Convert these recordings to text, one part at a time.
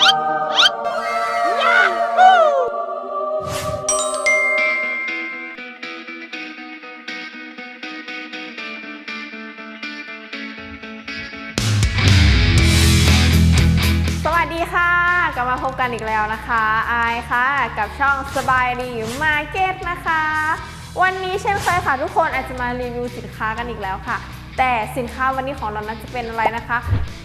สวัสดีค่ะ กลับมาพบกันอีกแล้วนะคะอายค่ะ กับช่องสบายดีมาร์เก็ตนะคะ วันนี้เช่นเคยค่ะทุกคนอาจจะมารีวิวสินค้ากันอีกแล้วค่ะ แต่สินค้าวันนี้ของเรานั้นจะเป็นอะไรนะคะ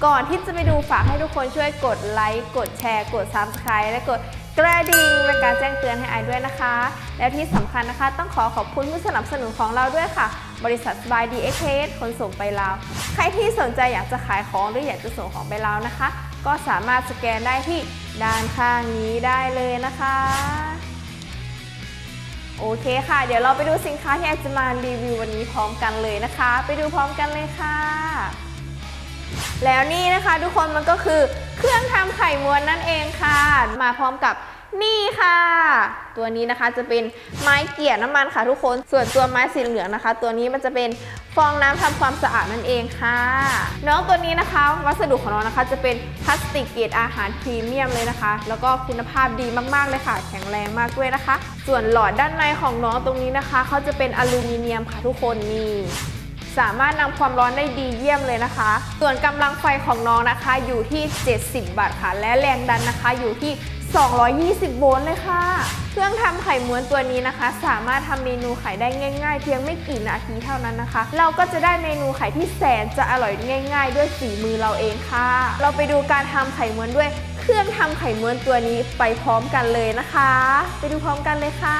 ก่อนที่จะไปดูฝากให้ทุกคนช่วยกดไลค์ กดแชร์ กด Subscribe และกดกระดิ่งเป็นการแจ้งเตือนให้อายด้วยนะคะ และที่สำคัญนะคะ ต้องขอขอบคุณผู้สนับสนุนของเราด้วยค่ะ บริษัทสบายดีเอ็กเขนส่งไปลาว ใครที่สนใจอยากจะขายของหรืออยากจะส่งของไปลาวนะคะ ก็สามารถสแกนได้ที่ด้านข้างนี้ได้เลยนะคะ โอเคค่ะ เดี๋ยวเราไปดูสินค้าที่อาจจะมารีวิววันนี้พร้อมกันเลยนะคะ ไปดูพร้อมกันเลยค่ะ แล้วนี่นะคะทุกคนมันก็คือเครื่องทำไข่ม้วนนั่นเองค่ะ มาพร้อมกับ นี่ค่ะ ตัวนี้นะคะจะเป็นไม้เกี่ยน้ำมันค่ะทุกคน ส่วนตัวไม้สีเหลืองนะคะ ตัวนี้มันจะเป็นฟองน้ำทำความสะอาดนั่นเองค่ะ น้องตัวนี้นะคะ วัสดุของน้องนะคะ จะเป็นพลาสติกเกรดอาหารพรีเมียมเลยนะคะ แล้วก็คุณภาพดีมากๆเลยค่ะ แข็งแรงมากด้วยนะคะ ส่วนหลอดด้านในของน้องตรงนี้นะคะเขาจะเป็นอลูมิเนียมค่ะทุกคนนี่สามารถนำความร้อนได้ดีเยี่ยมเลยนะคะ ส่วนกำลังไฟของน้องนะคะอยู่ที่ 70 วัตต์ค่ะ และแรงดันนะคะอยู่ที่ 220 โวลต์เลยค่ะ เครื่องทำไข่ม้วนตัวนี้นะคะ สามารถทำเมนูไข่ได้ง่ายๆ เพียงไม่กี่นาทีเท่านั้นนะคะ เราก็จะได้เมนูไข่ที่แสนจะอร่อยง่ายๆ ด้วยฝีมือเราเองค่ะ เราไปดูการทำไข่ม้วนด้วยเครื่องทำไข่ม้วนตัวนี้ไปพร้อมกันเลยนะคะ ไปดูพร้อมกันเลยค่ะ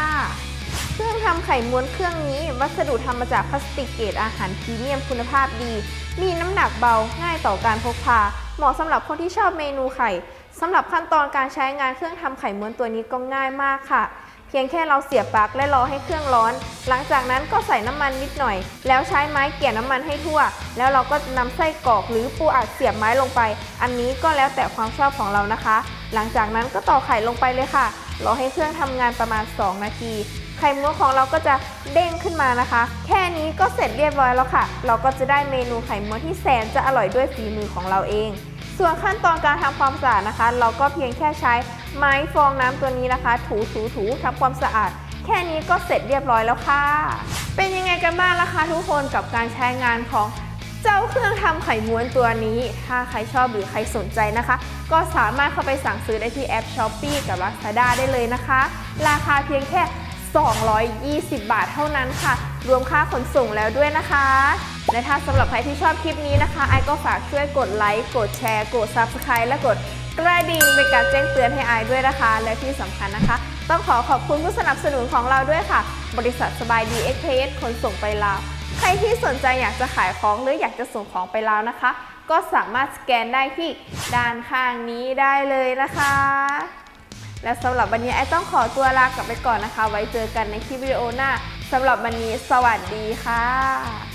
เครื่องทำไข่ม้วนเครื่องนี้ วัสดุทำมาจากพลาสติกเกรดอาหารพรีเมียมคุณภาพดี มีน้ำหนักเบาง่ายต่อการพกพา เหมาะสำหรับคนที่ชอบเมนูไข่ สำหรับขั้นตอนการใช้งานเครื่องทำไข่ม้วนตัวนี้ก็ง่ายมากค่ะ เพียงแค่เราเสียบปลั๊กและรอให้เครื่องร้อน หลังจากนั้นก็ใส่น้ำมันนิดหน่อย แล้วใช้ไม้เกี่ยน้ำมันให้ทั่ว แล้วเราก็นำไส้กรอกหรือปูอัดเสียบไม้ลงไป อันนี้ก็แล้วแต่ความชอบของเรานะคะ หลังจากนั้นก็ต่อไข่ลงไปเลยค่ะรอให้เครื่องทำงานประมาณ 2 นาทีไข่ม้วนของเราก็จะเด้งขึ้นมานะคะ แค่นี้ก็เสร็จเรียบร้อยแล้วค่ะ เราก็จะได้เมนูไข่ม้วนที่แสนจะอร่อยด้วยฝีมือของเราเอง ส่วนขั้นตอนการทำความสะอาดนะคะ เราก็เพียงแค่ใช้ไม้ฟองน้ำตัวนี้นะคะ ถูถูถูทำความสะอาด แค่นี้ก็เสร็จเรียบร้อยแล้วค่ะ เป็นยังไงกันบ้างล่ะคะทุกคนกับการใช้งานของเจ้าเครื่องทำไข่ม้วนตัวนี้ ถ้าใครชอบหรือใครสนใจนะคะ ก็สามารถเข้าไปสั่งซื้อได้ที่แอป s h o p e e กับ Lazada ได้เลยนะคะ ราคาเพียงแค่ 220 บาทเท่านั้นค่ะ รวมค่าขนส่งแล้วด้วยนะคะ และถ้าสำหรับใครที่ชอบคลิปนี้นะคะ ไอก็ฝากช่วยกดไลค์ กดแชร์ กด Subscribe และกดกระดิ่งเป็นการแจ้งเตือนให้ไอด้วยนะคะ และที่สำคัญนะคะ ต้องขอขอบคุณผู้สนับสนุนของเราด้วยค่ะ บริษัทสบายดีเอ็กเพสขนส่งไปลาว ใครที่สนใจอยากจะขายของหรืออยากจะส่งของไปลาวนะคะ ก็สามารถสแกนได้ที่ด้านข้างนี้ได้เลยนะคะ และสำหรับวันนี้ไอต้องขอตัวลากลับไปก่อนนะคะ ไว้เจอกันในคลิปวิดีโอหน้าสำหรับวันนี้สวัสดีค่ะ